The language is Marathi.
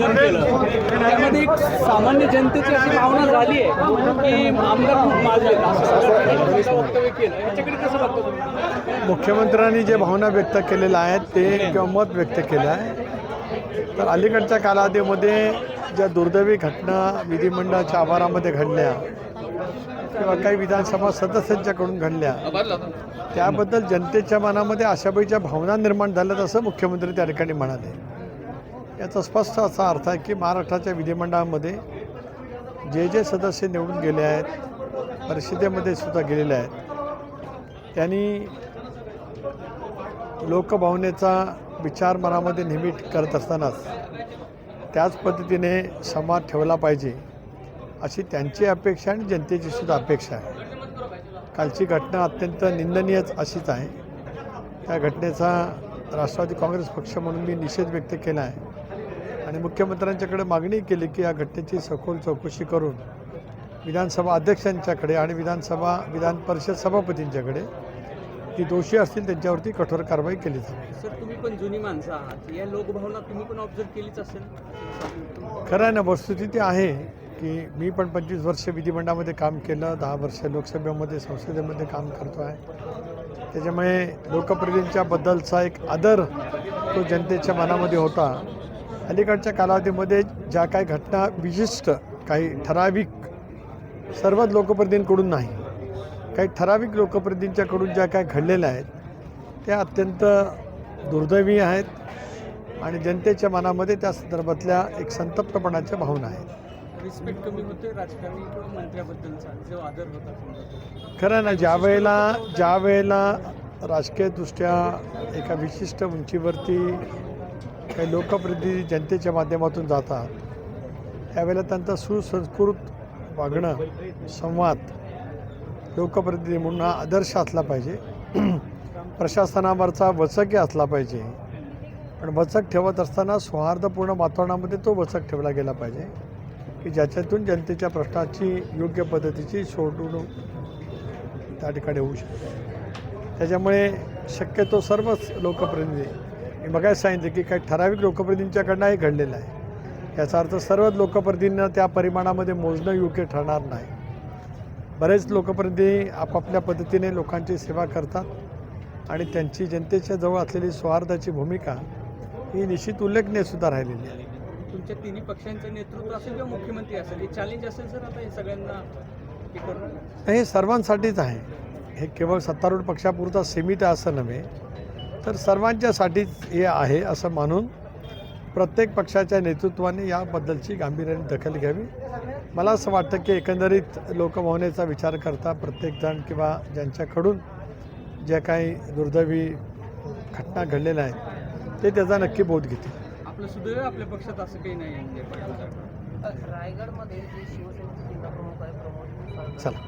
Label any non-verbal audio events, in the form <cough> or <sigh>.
निवेदन केलं. त्यामध्ये एक सामान्य जनतेची अशी भावना झाली आहे की आमदार खूप माजले असं वक्तव्य केलं. याच्याकडे कसं बघतो मुख्यमंत्र्यांनी जे भावना व्यक्त केलेल्या आहेत ते किंवा मत व्यक्त केलं आहे. तर अलीकडच्या कालावधीमध्ये ज्या दुर्दैवी घटना विधिमंडळाच्या आवारामध्ये घडल्या किंवा काही विधानसभा सदस्यांच्याकडून घडल्या त्याबद्दल जनतेच्या मनामध्ये आशाबाईच्या भावना निर्माण झाल्यात असं मुख्यमंत्री त्या ठिकाणी म्हणाले. याचा स्पष्ट असा अर्थ आहे की महाराष्ट्राच्या विधिमंडळामध्ये जे जे सदस्य निवडून गेले आहेत परिषदेमध्ये सुद्धा गेलेले आहेत त्यांनी लोकभावनेचा विचार मनामध्ये नेहमी करत असतानाच त्याच पद्धतीने संवाद ठेवला पाहिजे अशी त्यांची अपेक्षा आणि जनतेची सुद्धा अपेक्षा आहे. कालची घटना अत्यंत निंदनीयच अशीच आहे. त्या घटनेचा राष्ट्रवादी काँग्रेस पक्ष म्हणून मी निषेध व्यक्त केला आहे. आणि मुख्यमंत्र्यांच्याकडे मागणी केली की या घटनेची सखोल चौकशी करून विधानसभा अध्यक्षांच्याकडे आणि विधानसभा विधान परिषद सभापतींच्याकडे ती दोषी असतील त्यांच्यावरती कठोर कारवाई केली जाईल. सर तुम्ही पण जुनी माणसं आहात. या लोकभावना तुम्ही पण ऑब्झर्व केलीच असेल? खरं आहे ना वस्तुस्थिती आहे की मी पण पंचवीस वर्ष विधिमंडळामध्ये काम केलं दहा वर्ष लोकसभेमध्ये संसदेमध्ये काम करतो आहे. त्याच्यामुळे लोकप्रतिनिधींच्या बद्दलचा एक आदर तो जनतेच्या मनामध्ये होता. अलीकडच्या कालावधीमध्ये ज्या काही घटना विशिष्ट काही ठराविक सर्वच लोकप्रतिनिधींकडून नाही काही ठराविक लोकप्रतिनिधींच्याकडून ज्या काही घडलेल्या आहेत त्या अत्यंत दुर्दैवी आहेत आणि जनतेच्या मनामध्ये त्या संदर्भातल्या एक संतप्तपणाच्या भावना आहेत. रिस्पेक्ट कमी होते राजकारणी किंवा मंत्र्याबद्दलचा जो आदर होता समजा खरं ना ज्या वेळेला ज्या वेळेला राजकीयदृष्ट्या एका विशिष्ट उंचीवरती काही लोकप्रतिनिधी जनतेच्या माध्यमातून जातात. त्यावेळेला त्यांचा सुसंस्कृत वागणं संवाद लोकप्रतिनिधी म्हणून हा आदर्श असला पाहिजे. <clears throat> प्रशासनावरचा वचकही असला पाहिजे. पण वचक ठेवत असताना सौहार्दपूर्ण वातावरणामध्ये तो वचक ठेवला गेला पाहिजे. की ज्याच्यातून जनतेच्या प्रश्नाची योग्य पद्धतीची सोडवणूक त्या ठिकाणी होऊ शकते. त्याच्यामुळे शक्यतो सर्वच लोकप्रतिनिधी मी बघायला सांगितलं की काही ठराविक लोकप्रतिनिधींच्याकडनंही घडलेलं आहे. याचा अर्थ सर्वच लोकप्रतिनिधींना त्या परिमाणामध्ये मोजणं योग्य ठरणार नाही. बरेच लोकप्रतिनिधी आपापल्या पद्धतीने लोकांची सेवा करतात आणि त्यांची जनतेच्या जवळ असलेली सौहार्दाची भूमिका ही निश्चित उल्लेखनीय सुद्धा राहिलेली आहे. तुमच्या तिन्ही पक्षांचं नेतृत्व असेल किंवा मुख्यमंत्री असेल हे चॅलेंज असेल सर आता हे सगळ्यांना हे हे सर्वांसाठीच आहे. हे केवळ सत्तारूढ पक्षापुरता सीमित आहे असं नव्हे. तर सर्वांच्यासाठीच हे आहे असं मानून प्रत्येक पक्षाच्या नेतृत्वाने याबद्दलची गांभीर्याने दखल घ्यावी. मला असं वाटतं की एकंदरीत लोकभावनेचा विचार करता प्रत्येकजण किंवा ज्यांच्याकडून ज्या काही दुर्दैवी घटना घडलेल्या आहेत ते त्याचा नक्की बोध घेतील. आपलं सुदैव आपल्या पक्षात असं काही नाही आहे म्हणजे. रायगडमध्ये चला.